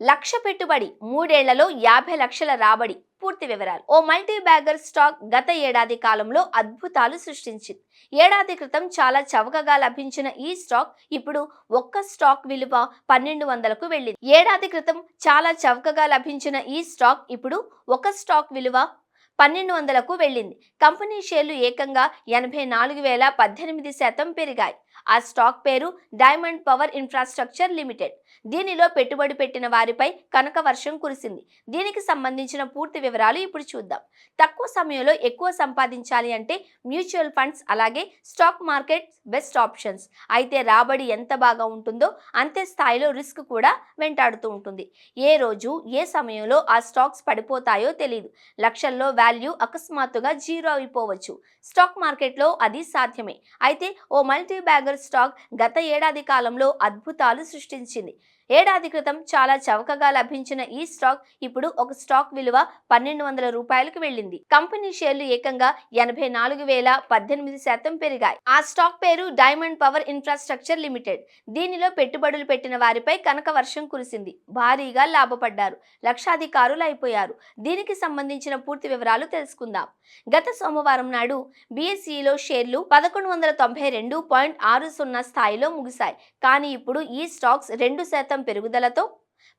లక్ష పెట్టుబడి మూడేళ్ళలో యాభై లక్షల రాబడి. పూర్తి వివరాలు. ఓ మల్టీ బ్యాగర్ స్టాక్ గత ఏడాది కాలంలో అద్భుతాలు సృష్టించింది. ఏడాది క్రితం చాలా చవకగా లభించిన ఈ స్టాక్ ఇప్పుడు ఒక్క స్టాక్ విలువ పన్నెండు వందలకు వెళ్ళింది. ఏడాది క్రితం చాలా చవకగా లభించిన ఈ స్టాక్ ఇప్పుడు ఒక స్టాక్ విలువ పన్నెండు వందలకు వెళ్ళింది. కంపెనీ షేర్లు ఏకంగా ఎనభై నాలుగు వేల పద్దెనిమిది శాతం పెరిగాయి. ఆ స్టాక్ పేరు డైమండ్ పవర్ ఇన్ఫ్రాస్ట్రక్చర్ లిమిటెడ్. దీనిలో పెట్టుబడి పెట్టిన వారిపై కనక వర్షం కురిసింది. దీనికి సంబంధించిన పూర్తి వివరాలు ఇప్పుడు చూద్దాం. తక్కువ సమయంలో ఎక్కువ సంపాదించాలి అంటే మ్యూచువల్ ఫండ్స్ అలాగే స్టాక్ మార్కెట్ బెస్ట్ ఆప్షన్స్. అయితే రాబడి ఎంత బాగా ఉంటుందో అంతే స్థాయిలో రిస్క్ కూడా వెంటాడుతూ ఉంటుంది. ఏ రోజు ఏ సమయంలో ఆ స్టాక్స్ పడిపోతాయో తెలియదు లక్షల్లో వాల్యూ అకస్మాత్తుగా జీరో అయిపోవచ్చు. స్టాక్ మార్కెట్లో అది సాధ్యమే. అయితే ఓ మల్టీ బ్యాగర్ స్టాక్ గత ఏడాది కాలంలో అద్భుతాలు సృష్టించింది. ఏడాది క్రితం చాలా చవకగా లభించిన ఈ స్టాక్ ఇప్పుడు ఒక స్టాక్ విలువ పన్నెండు వందల రూపాయలకు వెళ్ళింది. కంపెనీ షేర్లు ఏకంగా ఎనభై నాలుగు వేల పద్దెనిమిది శాతం పెరిగాయి. ఆ స్టాక్ పేరు డైమండ్ పవర్ ఇన్ఫ్రాస్ట్రక్చర్ లిమిటెడ్. దీనిలో పెట్టుబడులు పెట్టిన వారిపై కనక వర్షం కురిసింది. భారీగా లాభపడ్డారు. లక్షాధికారులు అయిపోయారు. దీనికి సంబంధించిన పూర్తి వివరాలు తెలుసుకుందాం. గత సోమవారం నాడు బీఎస్ఈలో షేర్లు పదకొండు వందల తొంభై రెండు పాయింట్ ఆరు సున్నా స్థాయిలో ముగిశాయి. కానీ ఇప్పుడు ఈ స్టాక్స్ రెండు శాతం పెరుగుదలతో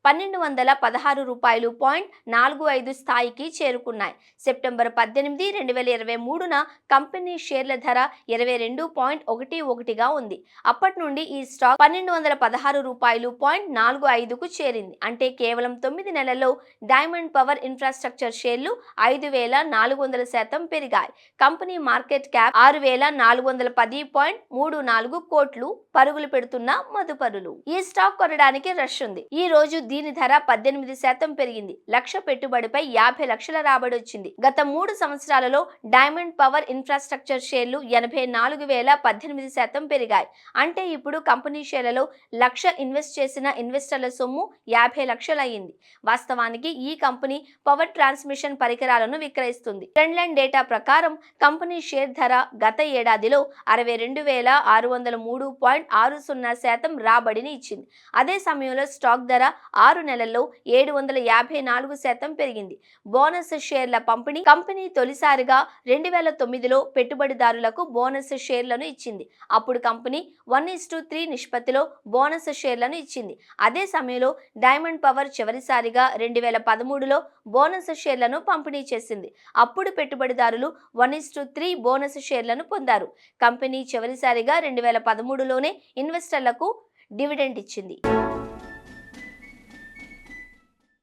పన్నెండు వందల పదహారు రూపాయలు పాయింట్ నాలుగు ఐదు స్థాయికి చేరుకున్నాయి. సెప్టెంబర్ పద్దెనిమిది రెండు వేల ఇరవై మూడున కంపెనీ షేర్ల ధర ఇరవై రెండు పాయింట్ ఒకటి ఒకటిగా ఉంది. అప్పటి నుండి ఈ స్టాక్ పన్నెండు వందల పదహారు రూపాయలు పాయింట్ నాలుగు ఐదుకు చేరింది. అంటే కేవలం తొమ్మిది నెలల్లో డైమండ్ పవర్ ఇన్ఫ్రాస్ట్రక్చర్ షేర్లు ఐదు వేల నాలుగు వందల శాతం పెరిగాయి. కంపెనీ మార్కెట్ క్యాప్ ఆరు వేల నాలుగు వందల పది పాయింట్ మూడు నాలుగు కోట్లు పరుగులు పెడుతున్న మదుపరులు. ఈ స్టాక్ కొనడానికి రష్ ఉంది. ఈ రోజు దీని ధర పద్దెనిమిది శాతం పెరిగింది. లక్ష పెట్టుబడిపై యాభై లక్షల రాబడి వచ్చింది గత మూడు సంవత్సరాలలో డైమండ్ పవర్ ఇన్ఫ్రాస్ట్రక్చర్ షేర్లు ఎనభై నాలుగు వేల పద్దెనిమిది శాతం పెరిగాయి. అంటే ఇప్పుడు కంపెనీ షేర్లలో లక్ష ఇన్వెస్ట్ చేసిన ఇన్వెస్టర్ల సొమ్ము యాభై లక్షలయ్యింది. వాస్తవానికి ఈ కంపెనీ పవర్ ట్రాన్స్మిషన్ పరికరాలను విక్రయిస్తుంది. ట్రెండ్లైన్ డేటా ప్రకారం కంపెనీ షేర్ ధర గత ఏడాదిలో అరవై రెండు వేల ఆరు వందల మూడు పాయింట్ ఆరు సున్నా శాతం రాబడిని ఇచ్చింది. అదే సమయంలో స్టాక్ ధర ఆరు నెలల్లో ఏడు వందల యాభై నాలుగు శాతం పెరిగింది. బోనస్ షేర్ల పంపిణీ కంపెనీ తొలిసారిగా రెండు వేల తొమ్మిదిలో పెట్టుబడిదారులకు బోనస్ షేర్లను ఇచ్చింది. అప్పుడు company one is to three నిష్పత్తిలో బోనస్ షేర్లను ఇచ్చింది. అదే సమయంలో డైమండ్ పవర్ చివరిసారిగా రెండు వేల పదమూడులో బోనస్ షేర్లను పంపిణీ చేసింది. అప్పుడు పెట్టుబడిదారులు one is to three bonus షేర్లను పొందారు. కంపెనీ చివరిసారిగా రెండు వేల పదమూడులోనే ఇన్వెస్టర్లకు డివిడెంట్ ఇచ్చింది.